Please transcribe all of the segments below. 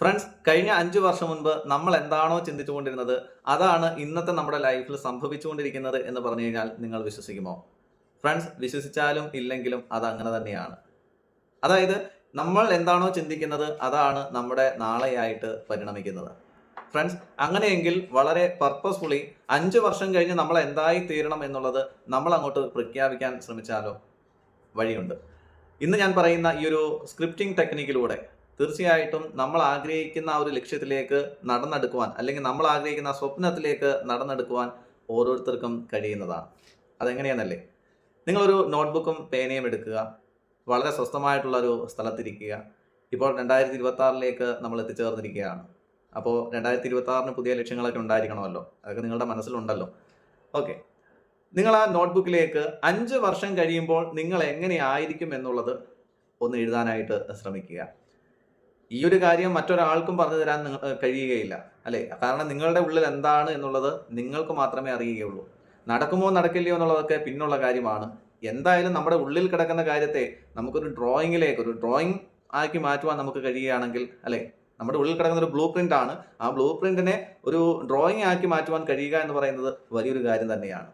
Friends കഴിഞ്ഞ അഞ്ചു വർഷം മുൻപ് നമ്മൾ എന്താണോ ചിന്തിച്ചുകൊണ്ടിരുന്നത് അതാണ് ഇന്നത്തെ നമ്മുടെ ലൈഫിൽ സംഭവിച്ചുകൊണ്ടിരിക്കുന്നത് എന്ന് പറഞ്ഞു കഴിഞ്ഞാൽ നിങ്ങൾ വിശ്വസിക്കുമോ? ഫ്രണ്ട്സ് വിശ്വസിച്ചാലും ഇല്ലെങ്കിലും അത് അങ്ങനെ തന്നെയാണ്. അതായത് നമ്മൾ എന്താണോ ചിന്തിക്കുന്നത് അതാണ് നമ്മുടെ നാളെയായിട്ട് പരിണമിക്കുന്നത്. ഫ്രണ്ട്സ് അങ്ങനെയെങ്കിൽ വളരെ പർപ്പസ്ഫുള്ളി അഞ്ച് വർഷം കഴിഞ്ഞ് നമ്മൾ എന്തായി തീരണം എന്നുള്ളത് നമ്മൾ അങ്ങോട്ട് പ്രഖ്യാപിക്കാൻ ശ്രമിച്ചാലോ? വഴിയുണ്ട്. ഇന്ന് ഞാൻ പറയുന്ന ഈ ഒരു സ്ക്രിപ്റ്റിംഗ് ടെക്നിക്കിലൂടെ തീർച്ചയായിട്ടും നമ്മൾ ആഗ്രഹിക്കുന്ന ആ ഒരു ലക്ഷ്യത്തിലേക്ക് നടന്നെടുക്കുവാൻ അല്ലെങ്കിൽ നമ്മൾ ആഗ്രഹിക്കുന്ന സ്വപ്നത്തിലേക്ക് നടന്നെടുക്കുവാൻ ഓരോരുത്തർക്കും കഴിയുന്നതാണ്. അതെങ്ങനെയാണെന്നല്ലേ നിങ്ങളൊരു നോട്ട്ബുക്കും പേനയും എടുക്കുക വളരെ സ്വസ്ഥമായിട്ടുള്ള ഒരു സ്ഥലത്തിരിക്കുക. ഇപ്പോൾ രണ്ടായിരത്തി ഇരുപത്തി ആറിലേക്ക് നമ്മൾ എത്തിച്ചേർന്നിരിക്കുകയാണ്. അപ്പോൾ രണ്ടായിരത്തി ഇരുപത്തി ആറിന് പുതിയ ലക്ഷ്യങ്ങളൊക്കെ ഉണ്ടായിരിക്കണമല്ലോ. അതൊക്കെ നിങ്ങളുടെ മനസ്സിലുണ്ടല്ലോ. ഓക്കെ. നിങ്ങൾ ആ നോട്ട്ബുക്കിലേക്ക് അഞ്ച് വർഷം കഴിയുമ്പോൾ നിങ്ങൾ എങ്ങനെയായിരിക്കും എന്നുള്ളത് ഒന്ന് എഴുതാനായിട്ട് ശ്രമിക്കുക. ഈ ഒരു കാര്യം മറ്റൊരാൾക്കും പറഞ്ഞു തരാൻ നിങ്ങൾ കഴിയുകയില്ല. അല്ലേ? കാരണം നിങ്ങളുടെ ഉള്ളിൽ എന്താണ് എന്നുള്ളത് നിങ്ങൾക്ക് മാത്രമേ അറിയുകയുള്ളൂ. നടക്കുമോ നടക്കില്ലയോ എന്നുള്ളതൊക്കെ പിന്നുള്ള കാര്യമാണ്. എന്തായാലും നമ്മുടെ ഉള്ളിൽ കിടക്കുന്ന കാര്യത്തെ നമുക്കൊരു ഡ്രോയിങ്ങിലേക്ക് ഒരു ഡ്രോയിങ് ആക്കി മാറ്റുവാൻ നമുക്ക് കഴിയുകയാണെങ്കിൽ അല്ലേ? നമ്മുടെ ഉള്ളിൽ കിടക്കുന്ന ഒരു ബ്ലൂ പ്രിന്റ് ആണ്. ആ ബ്ലൂ പ്രിന്റിനെ ഒരു ഡ്രോയിങ് ആക്കി മാറ്റുവാൻ കഴിയുക എന്ന് പറയുന്നത് വലിയൊരു കാര്യം തന്നെയാണ്.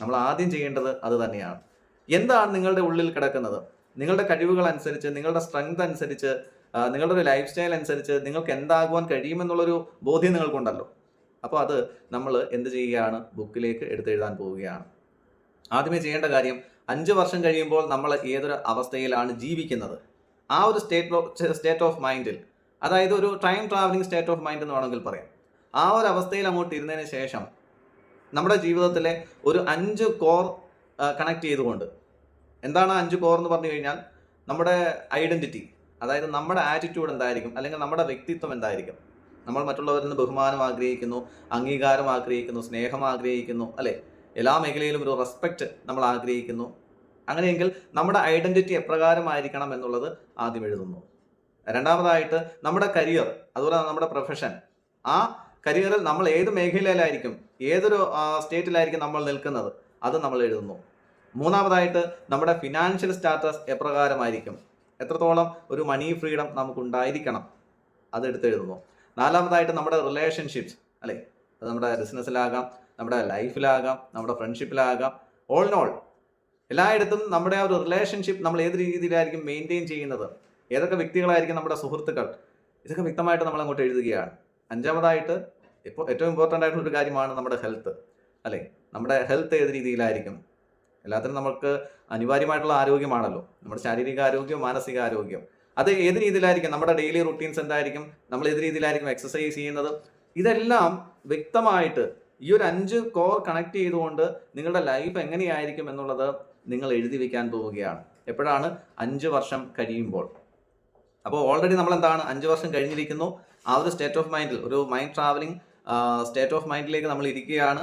നമ്മൾ ആദ്യം ചെയ്യേണ്ടത് അത് തന്നെയാണ്. എന്താണ് നിങ്ങളുടെ ഉള്ളിൽ കിടക്കുന്നത്? നിങ്ങളുടെ കഴിവുകൾ അനുസരിച്ച് നിങ്ങളുടെ സ്ട്രെങ്ത് അനുസരിച്ച് നിങ്ങളുടെ ഒരു ലൈഫ് സ്റ്റൈൽ അനുസരിച്ച് നിങ്ങൾക്ക് എന്താകുവാൻ കഴിയുമെന്നുള്ളൊരു ബോധ്യം നിങ്ങൾക്കുണ്ടല്ലോ. അപ്പോൾ അത് നമ്മൾ എന്ത് ചെയ്യുകയാണ്? ബുക്കിലേക്ക് എടുത്തെഴുതാൻ പോവുകയാണ്. ആദ്യമേ ചെയ്യേണ്ട കാര്യം അഞ്ച് വർഷം കഴിയുമ്പോൾ നമ്മൾ ഏതൊരു അവസ്ഥയിലാണ് ജീവിക്കുന്നത്? ആ ഒരു സ്റ്റേറ്റ് സ്റ്റേറ്റ് ഓഫ് മൈൻഡിൽ അതായത് ഒരു time travelling state of mind എന്ന് വേണമെങ്കിൽ പറയാം. ആ ഒരു അവസ്ഥയിൽ അങ്ങോട്ട് ഇരുന്നതിന് ശേഷം നമ്മുടെ ജീവിതത്തിലെ ഒരു അഞ്ച് കോർ കണക്ട് ചെയ്തുകൊണ്ട് എന്താണ് അഞ്ച് കോർ എന്ന് പറഞ്ഞു കഴിഞ്ഞാൽ നമ്മുടെ ഐഡന്റിറ്റി അതായത് നമ്മുടെ ആറ്റിറ്റ്യൂഡ് എന്തായിരിക്കും? അല്ലെങ്കിൽ നമ്മുടെ വ്യക്തിത്വം എന്തായിരിക്കും? നമ്മൾ മറ്റുള്ളവരിൽ നിന്ന് ബഹുമാനം ആഗ്രഹിക്കുന്നു അംഗീകാരം ആഗ്രഹിക്കുന്നു സ്നേഹം ആഗ്രഹിക്കുന്നു അല്ലെ? എല്ലാ മേഖലയിലും ഒരു റെസ്പെക്റ്റ് നമ്മൾ ആഗ്രഹിക്കുന്നു. അങ്ങനെയെങ്കിൽ നമ്മുടെ ഐഡന്റിറ്റി എപ്രകാരമായിരിക്കണം എന്നുള്ളത് ആദ്യം എഴുതുന്നു. രണ്ടാമതായിട്ട് നമ്മുടെ കരിയർ അതുപോലെ നമ്മുടെ പ്രൊഫഷൻ ആ കരിയറിൽ നമ്മൾ ഏത് മേഖലയിലായിരിക്കും ഏതൊരു സ്റ്റേറ്റിലായിരിക്കും നമ്മൾ നിൽക്കുന്നത്? അത് നമ്മൾ എഴുതുന്നു. മൂന്നാമതായിട്ട് നമ്മുടെ ഫിനാൻഷ്യൽ സ്റ്റാറ്റസ് എപ്രകാരമായിരിക്കും? എത്രത്തോളം ഒരു മണി ഫ്രീഡം നമുക്കുണ്ടായിരിക്കണം? അത് എടുത്തെഴുതുന്നു നാലാമതായിട്ട് നമ്മുടെ റിലേഷൻഷിപ്സ് അല്ലേ? അത് നമ്മുടെ ബിസിനസ്സിലാകാം നമ്മുടെ ലൈഫിലാകാം നമ്മുടെ ഫ്രണ്ട്ഷിപ്പിലാകാം ഓൾ ഇൻ ഓൾ എല്ലായിടത്തും നമ്മുടെ ആ ഒരു റിലേഷൻഷിപ്പ് നമ്മൾ ഏത് രീതിയിലായിരിക്കും മെയിന്റെയിൻ ചെയ്യുന്നത്? ഏതൊക്കെ വ്യക്തികളായിരിക്കും നമ്മുടെ സുഹൃത്തുക്കൾ? ഇതൊക്കെ വ്യക്തമായിട്ട് നമ്മൾ അങ്ങോട്ട് എഴുതുകയാണ്. അഞ്ചാമതായിട്ട് ഇപ്പോൾ ഏറ്റവും ഇമ്പോർട്ടന്റ് ആയിട്ടുള്ള ഒരു കാര്യമാണ് നമ്മുടെ ഹെൽത്ത് അല്ലേ? നമ്മുടെ ഹെൽത്ത് ഏത് രീതിയിലായിരിക്കും? എല്ലാത്തിനും നമുക്ക് അനിവാര്യമായിട്ടുള്ള ആരോഗ്യമാണല്ലോ. നമ്മുടെ ശാരീരിക ആരോഗ്യം മാനസിക ആരോഗ്യം. അത് ഏത് രീതിയിലായിരിക്കും? നമ്മുടെ ഡെയിലി റുട്ടീൻസ് എന്തായിരിക്കും? നമ്മൾ ഏത് രീതിയിലായിരിക്കും എക്സസൈസ് ചെയ്യുന്നത്? ഇതെല്ലാം വ്യക്തമായിട്ട് ഈ ഒരു അഞ്ച് കോർ കണക്ട് ചെയ്തുകൊണ്ട് നിങ്ങളുടെ ലൈഫ് എങ്ങനെയായിരിക്കും എന്നുള്ളത് നിങ്ങൾ എഴുതി വെക്കാൻ പോവുകയാണ്. എപ്പോഴാണ്? അഞ്ച് വർഷം കഴിയുമ്പോൾ. അപ്പോൾ ഓൾറെഡി നമ്മൾ എന്താണ്? അഞ്ച് വർഷം കഴിഞ്ഞിരിക്കുന്നു. ആ ഒരു സ്റ്റേറ്റ് ഓഫ് മൈൻഡിൽ ഒരു മൈൻഡ് ട്രാവലിംഗ് സ്റ്റേറ്റ് ഓഫ് മൈൻഡിലേക്ക് നമ്മൾ ഇരിക്കുകയാണ്.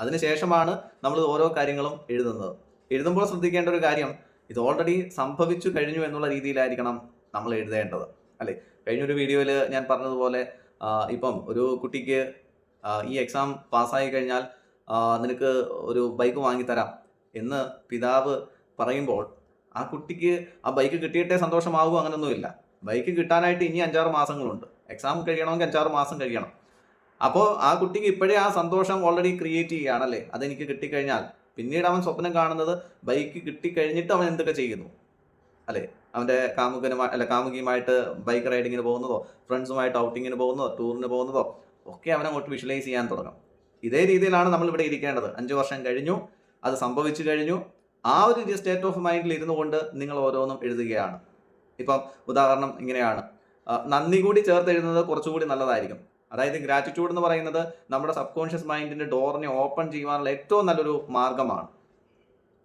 അതിനുശേഷമാണ് നമ്മൾ ഓരോ കാര്യങ്ങളും എഴുതുന്നത്. എഴുതുമ്പോൾ ശ്രദ്ധിക്കേണ്ട ഒരു കാര്യം ഇത് ഓൾറെഡി സംഭവിച്ചു കഴിഞ്ഞു എന്നുള്ള രീതിയിലായിരിക്കണം നമ്മൾ എഴുതേണ്ടത്. അല്ലേ? കഴിഞ്ഞൊരു വീഡിയോയിൽ ഞാൻ പറഞ്ഞതുപോലെ ഇപ്പം ഒരു കുട്ടിക്ക് ഈ എക്സാം പാസ്സായി കഴിഞ്ഞാൽ നിനക്ക് ഒരു ബൈക്ക് വാങ്ങിത്തരാം എന്ന് പിതാവ് പറയുമ്പോൾ ആ കുട്ടിക്ക് ആ ബൈക്ക് കിട്ടിയിട്ടേ സന്തോഷമാകും അങ്ങനെയൊന്നുമില്ല ബൈക്ക് കിട്ടാനായിട്ട് ഇനി അഞ്ചാറ് മാസങ്ങളുണ്ട്. എക്സാം കഴിയണമെങ്കിൽ അഞ്ചാറ് മാസം കഴിയണം. അപ്പോൾ ആ കുട്ടിക്ക് ഇപ്പോഴേ ആ സന്തോഷം ഓൾറെഡി ക്രിയേറ്റ് ചെയ്യുകയാണല്ലേ? അതെനിക്ക് കിട്ടിക്കഴിഞ്ഞാൽ പിന്നീട് അവൻ സ്വപ്നം കാണുന്നത് ബൈക്ക് കിട്ടിക്കഴിഞ്ഞിട്ട് അവൻ എന്തൊക്കെ ചെയ്യുന്നു? അല്ലേ? അവന്റെ കാമുകനുമായി അല്ല കാമുകിയുമായിട്ട് ബൈക്ക് റൈഡിങ്ങിന് പോകുന്നതോ ഫ്രണ്ട്സുമായിട്ട് ഔട്ടിങ്ങിന് പോകുന്നതോ ടൂറിന് പോകുന്നതോ ഒക്കെ അവൻ അങ്ങോട്ട് വിഷ്വലൈസ് ചെയ്യാൻ തുടങ്ങും. ഇതേ രീതിയിലാണ് നമ്മൾ ഇവിടെ ഇരിക്കേണ്ടത്. അഞ്ച് വർഷം കഴിഞ്ഞു അത് സംഭവിച്ചു കഴിഞ്ഞു. ആ ഒരു സ്റ്റേറ്റ് ഓഫ് മൈൻഡിൽ ഇരുന്നു കൊണ്ട് നിങ്ങൾ ഓരോന്നും എഴുതുകയാണ്. ഇപ്പം ഉദാഹരണം ഇങ്ങനെയാണ്. നന്ദി കൂടി ചേർത്ത് എഴുതുന്നത് കുറച്ചുകൂടി നല്ലതായിരിക്കും. അതായത് ഗ്രാറ്റിറ്റ്യൂഡ് എന്ന് പറയുന്നത് നമ്മുടെ സബ് കോൺഷ്യസ് മൈൻഡിന്റെ ഡോറിനെ ഓപ്പൺ ചെയ്യുവാനുള്ള ഏറ്റവും നല്ലൊരു മാർഗമാണ്.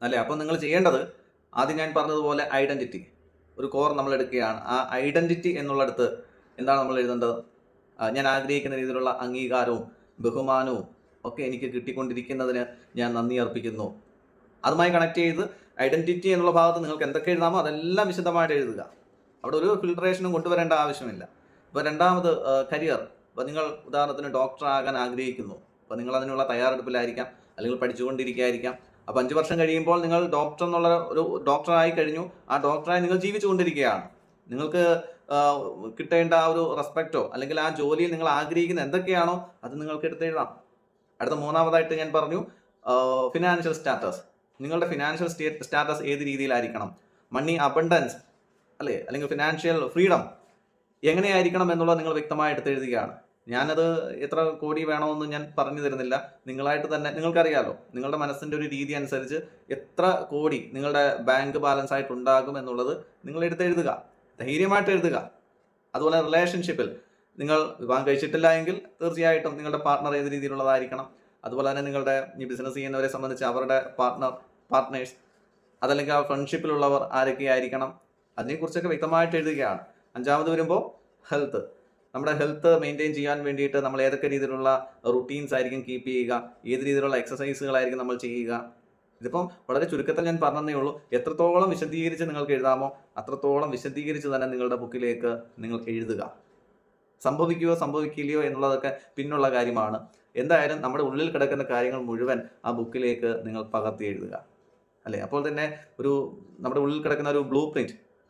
അല്ലേ? അപ്പോൾ നിങ്ങൾ ചെയ്യേണ്ടത് ആദ്യം ഞാൻ പറഞ്ഞതുപോലെ ഐഡന്റിറ്റി ഒരു കോർ നമ്മൾ എടുക്കുകയാണ്. ആ ഐഡന്റിറ്റി എന്നുള്ളിടത്ത് എന്താണ് നമ്മൾ എഴുതേണ്ടത്? ഞാൻ ആഗ്രഹിക്കുന്ന രീതിയിലുള്ള അംഗീകാരവും ബഹുമാനവും ഒക്കെ എനിക്ക് കിട്ടിക്കൊണ്ടിരിക്കുന്നതിന് ഞാൻ നന്ദി അർപ്പിക്കുന്നു. അതുമായി കണക്ട് ചെയ്ത് ഐഡന്റിറ്റി എന്നുള്ള ഭാഗത്ത് നിങ്ങൾക്ക് എന്തൊക്കെ എഴുതാമോ അതെല്ലാം വിശദമായിട്ട് എഴുതുക. അവിടെ ഒരു ഫിൽട്രേഷനും കൊണ്ടുവരേണ്ട ആവശ്യമില്ല. ഇപ്പോൾ രണ്ടാമത് കരിയർ ഇപ്പോൾ നിങ്ങൾ ഉദാഹരണത്തിന് ഡോക്ടർ ആകാൻ ആഗ്രഹിക്കുന്നു. അപ്പോൾ നിങ്ങൾ അതിനുള്ള തയ്യാറെടുപ്പിലായിരിക്കാം അല്ലെങ്കിൽ പഠിച്ചുകൊണ്ടിരിക്കുകയായിരിക്കാം. അപ്പോൾ അഞ്ച് വർഷം കഴിയുമ്പോൾ നിങ്ങൾ ഡോക്ടർ എന്നുള്ള ഒരു ഡോക്ടറായി കഴിഞ്ഞു. ആ ഡോക്ടറായി നിങ്ങൾ ജീവിച്ചുകൊണ്ടിരിക്കുകയാണ്. നിങ്ങൾക്ക് കിട്ടേണ്ട ആ ഒരു റെസ്പെക്റ്റോ അല്ലെങ്കിൽ ആ ജോലിയിൽ നിങ്ങൾ ആഗ്രഹിക്കുന്ന എന്തൊക്കെയാണോ അത് നിങ്ങൾക്ക് എടുത്തെഴുതാം അടുത്ത മൂന്നാമതായിട്ട് ഞാൻ പറഞ്ഞു ഫിനാൻഷ്യൽ സ്റ്റാറ്റസ് നിങ്ങളുടെ ഫിനാൻഷ്യൽ സ്റ്റാറ്റസ് ഏത് രീതിയിലായിരിക്കണം? മണി അബണ്ടൻസ് അല്ലേ? അല്ലെങ്കിൽ ഫിനാൻഷ്യൽ ഫ്രീഡം എങ്ങനെയായിരിക്കണം എന്നുള്ളത് നിങ്ങൾ വ്യക്തമായി എടുത്തെഴുതുകയാണ് ഞാനത് എത്ര കോടി വേണമെന്ന് ഞാൻ പറഞ്ഞു തരുന്നില്ല. നിങ്ങളായിട്ട് തന്നെ നിങ്ങൾക്കറിയാലോ നിങ്ങളുടെ മനസ്സിന്റെ ഒരു രീതി അനുസരിച്ച് എത്ര കോടി നിങ്ങളുടെ ബാങ്ക് ബാലൻസ് ആയിട്ട് ഉണ്ടാകും എന്നുള്ളത് നിങ്ങൾ എടുത്തെഴുതുക ധൈര്യമായിട്ട് എഴുതുക. അതുപോലെ റിലേഷൻഷിപ്പിൽ നിങ്ങൾ വിവാഹം കഴിച്ചിട്ടില്ല എങ്കിൽ തീർച്ചയായിട്ടും നിങ്ങളുടെ പാർട്ണർ ഏത് രീതിയിലുള്ളതായിരിക്കണം. അതുപോലെ തന്നെ നിങ്ങളുടെ ഈ ബിസിനസ് ചെയ്യുന്നവരെ സംബന്ധിച്ച് അവരുടെ പാർട്ണർ പാർട്ട്നേഴ്സ് അതല്ലെങ്കിൽ ആ ഫ്രണ്ട്ഷിപ്പിലുള്ളവർ ആരൊക്കെ ആയിരിക്കണം അതിനെക്കുറിച്ചൊക്കെ വ്യക്തമായിട്ട് എഴുതുകയാണ്. അഞ്ചാമത് വരുമ്പോൾ ഹെൽത്ത് നമ്മുടെ ഹെൽത്ത് മെയിന്റെയിൻ ചെയ്യാൻ വേണ്ടിയിട്ട് നമ്മൾ ഏതൊക്കെ രീതിയിലുള്ള റുട്ടീൻസ് ആയിരിക്കും കീപ്പ് ചെയ്യുക ഏത് രീതിയിലുള്ള എക്സസൈസുകളായിരിക്കും നമ്മൾ ചെയ്യുക. ഇതിപ്പം വളരെ ചുരുക്കത്തിൽ ഞാൻ പറഞ്ഞതേ ഉള്ളൂ. എത്രത്തോളം വിശദീകരിച്ച് നിങ്ങൾക്ക് എഴുതാമോ അത്രത്തോളം വിശദീകരിച്ച് തന്നെ നിങ്ങളുടെ ബുക്കിലേക്ക് നിങ്ങൾ എഴുതുക. സംഭവിക്കുകയോ സംഭവിക്കില്ലയോ എന്നുള്ളതൊക്കെ പിന്നുള്ള കാര്യമാണ്. എന്തായാലും നമ്മുടെ ഉള്ളിൽ കിടക്കുന്ന കാര്യങ്ങൾ മുഴുവൻ ആ ബുക്കിലേക്ക് നിങ്ങൾ പകർത്തി എഴുതുക. അല്ലേ? അപ്പോൾ തന്നെ ഒരു നമ്മുടെ ഉള്ളിൽ കിടക്കുന്ന ഒരു ബ്ലൂ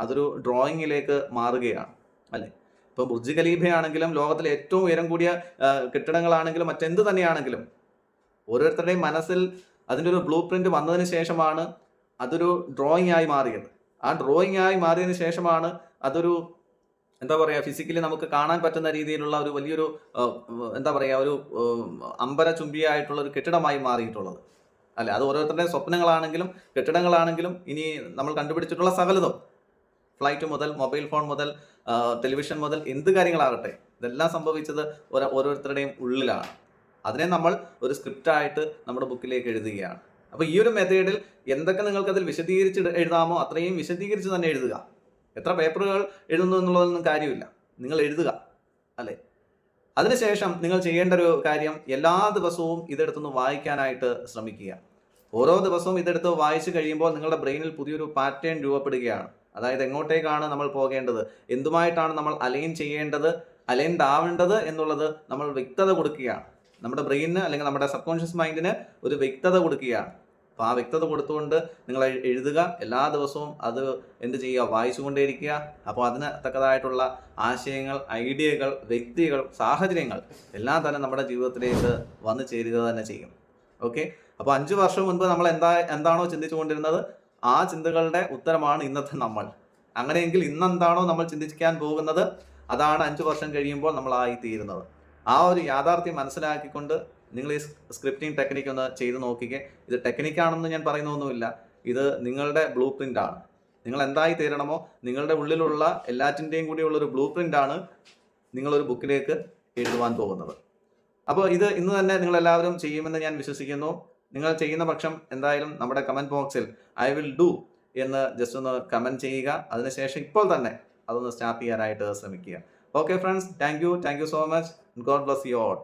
അതൊരു ഡ്രോയിങ്ങിലേക്ക് മാറുകയാണ് അല്ലേ? ഇപ്പോൾ ബുർജ് ഖലീഫയാണെങ്കിലും ലോകത്തിലെ ഏറ്റവും ഉയരം കൂടിയ കെട്ടിടങ്ങളാണെങ്കിലും മറ്റെന്ത് തന്നെയാണെങ്കിലും ഓരോരുത്തരുടെയും മനസ്സിൽ അതിന്റെ ഒരു ബ്ലൂ പ്രിന്റ് വന്നതിന് ശേഷമാണ് അതൊരു ഡ്രോയിങ് ആയി മാറിയത്. ആ ഡ്രോയിങ് ആയി മാറിയതിന് ശേഷമാണ് അതൊരു എന്താ പറയുക ഫിസിക്കലി നമുക്ക് കാണാൻ പറ്റുന്ന രീതിയിലുള്ള ഒരു വലിയൊരു എന്താ പറയുക ഒരു അമ്പര ചുംബിയായിട്ടുള്ള ഒരു കെട്ടിടമായി മാറിയിട്ടുള്ളത്. അല്ലെ? അത് ഓരോരുത്തരുടെ സ്വപ്നങ്ങളാണെങ്കിലും കെട്ടിടങ്ങളാണെങ്കിലും ഇനി നമ്മൾ കണ്ടുപിടിച്ചിട്ടുള്ള സകലതും ഫ്ലൈറ്റ് മുതൽ മൊബൈൽ ഫോൺ മുതൽ ടെലിവിഷൻ മുതൽ എന്ത് കാര്യങ്ങളാകട്ടെ ഇതെല്ലാം സംഭവിച്ചത് ഓരോ ഓരോരുത്തരുടെയും ഉള്ളിലാണ്. അതിനെ നമ്മൾ ഒരു സ്ക്രിപ്റ്റായിട്ട് നമ്മുടെ ബുക്കിലേക്ക് എഴുതുകയാണ്. അപ്പോൾ ഈ ഒരു മെത്തേഡിൽ എന്തൊക്കെ നിങ്ങൾക്ക് അതിൽ വിശദീകരിച്ച് എഴുതാമോ അത്രയും വിശദീകരിച്ച് തന്നെ എഴുതുക. എത്ര പേപ്പറുകൾ എഴുതുന്നു എന്നുള്ളതൊന്നും കാര്യമില്ല. നിങ്ങൾ എഴുതുക അല്ലേ? അതിനുശേഷം നിങ്ങൾ ചെയ്യേണ്ട ഒരു കാര്യം എല്ലാ ദിവസവും ഇതെടുത്തൊന്ന് വായിക്കാനായിട്ട് ശ്രമിക്കുക. ഓരോ ദിവസവും ഇതെടുത്ത് വായിച്ചു കഴിയുമ്പോൾ നിങ്ങളുടെ ബ്രെയിനിൽ പുതിയൊരു പാറ്റേൺ രൂപപ്പെടുകയാണ്. അതായത് എങ്ങോട്ടേക്കാണ് നമ്മൾ പോകേണ്ടത്? എന്തുമായിട്ടാണ് നമ്മൾ അലൈൻ ചെയ്യേണ്ടത്? അലൈൻഡ് ആവേണ്ടത് എന്നുള്ളത് നമ്മൾ വ്യക്തത കൊടുക്കുകയാണ്. നമ്മുടെ ബ്രെയിനിന് അല്ലെങ്കിൽ നമ്മുടെ സബ് കോൺഷ്യസ് മൈൻഡിന് ഒരു വ്യക്തത കൊടുക്കുകയാണ്. അപ്പോൾ ആ വ്യക്തത കൊടുത്തുകൊണ്ട് നിങ്ങൾ എഴുതുക. എല്ലാ ദിവസവും അത് എന്ത് ചെയ്യുക? വായിച്ചുകൊണ്ടേയിരിക്കുക. അപ്പോൾ അതിന് തക്കതായിട്ടുള്ള ആശയങ്ങൾ ഐഡിയകൾ വ്യക്തികൾ സാഹചര്യങ്ങൾ എല്ലാം തന്നെ നമ്മുടെ ജീവിതത്തിലേക്ക് വന്നു ചേരുക തന്നെ ചെയ്യും. ഓക്കെ? അപ്പോൾ അഞ്ച് വർഷം മുൻപ് നമ്മൾ എന്താ എന്താണോ ചിന്തിച്ചുകൊണ്ടിരുന്നത്? ആ ചിന്തകളുടെ ഉത്തരമാണ് ഇന്നത്തെ നമ്മൾ. അങ്ങനെയെങ്കിൽ ഇന്നെന്താണോ നമ്മൾ ചിന്തിക്കാൻ പോകുന്നത്? അതാണ് അഞ്ച് വർഷം കഴിയുമ്പോൾ നമ്മൾ ആയി തീരുന്നത്. ആ ഒരു യാഥാർത്ഥ്യം മനസ്സിലാക്കിക്കൊണ്ട് നിങ്ങൾ ഈ സ്ക്രിപ്റ്റിംഗ് ടെക്നിക്ക് ഒന്ന് ചെയ്ത് നോക്കിക്കേ. ഇത് ടെക്നിക്കാണെന്ന് ഞാൻ പറയുന്നൊന്നുമില്ല. ഇത് നിങ്ങളുടെ ബ്ലൂ ആണ്. നിങ്ങൾ എന്തായി തീരണമോ? നിങ്ങളുടെ ഉള്ളിലുള്ള എല്ലാറ്റിന്റെയും കൂടിയുള്ള ഒരു ബ്ലൂ പ്രിന്റ് ആണ് നിങ്ങളൊരു ബുക്കിലേക്ക് എഴുതുവാൻ പോകുന്നത്. അപ്പോൾ ഇത് ഇന്ന് തന്നെ നിങ്ങളെല്ലാവരും ചെയ്യുമെന്ന് ഞാൻ വിശ്വസിക്കുന്നു. നിങ്ങൾ ചെയ്യുന്ന പക്ഷം എന്തായാലും നമ്മുടെ കമന്റ് ബോക്സിൽ ഐ വിൽ ഡു എന്ന് ജസ്റ്റ് ഒന്ന് കമന്റ് ചെയ്യുക. അതിനുശേഷം ഇപ്പോൾ തന്നെ അതൊന്ന് സ്റ്റാർട്ട് ചെയ്യാനായിട്ട് ശ്രമിക്കുക. Okay friends thank you thank you so much God bless you all